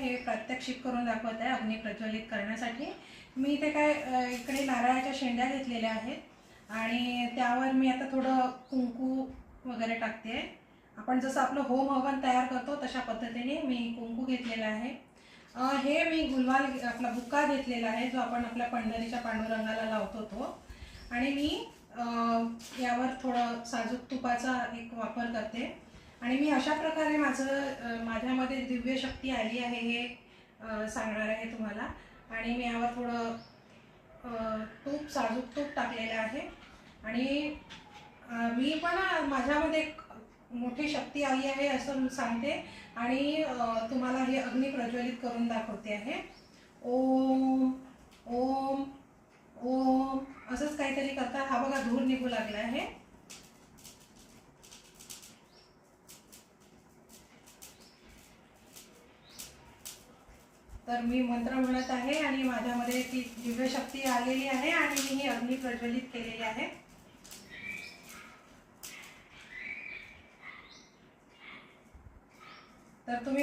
हे प्रात्यक्षिक करून दाखवत आहे अग्नी प्रज्वलित करण्यासाठी. मी इथे काय इकडे नारळाच्या शेंड्या घेतलेल्या आहेत आणि त्यावर मी आता थोडं कुंकू वगैरे टाकते. आपण जसं आपलं होम हवन तयार करतो तशा पद्धतीने मी कुंकू घेतलेला आहे. हे मी गुलवाल आपला बुक्का घेतलेला आहे जो आपण आपल्या पंढरीच्या पांडुरंगाला लावतो तो. आणि मी यावर थोडं साजूक तुपाचा एक वापर करते. आणि मी अशा प्रकारे माझं माझ्यामध्ये दिव्य शक्ती आली आहे हे सांगणार आहे तुम्हाला. आणि मी यावर थोडं तूप साजूक तूप टाकलेलं आहे. आणि मी पण माझ्यामध्ये एक मोठी शक्ती आली आहे असं सांगते. आणि तुम्हाला हे अग्नी प्रज्वलित करून दाखवते आहे. ओम ओम ओम असंच काहीतरी करता. हा बघा धूर निघू लागला आहे. तर मी मंत्र म्हणत आहे आणि माझ्यामध्ये ती दिव्यशक्ती आलेली आहे आणि मी ही अग्नी प्रज्वलित केलेली आहे. तर तुम्ही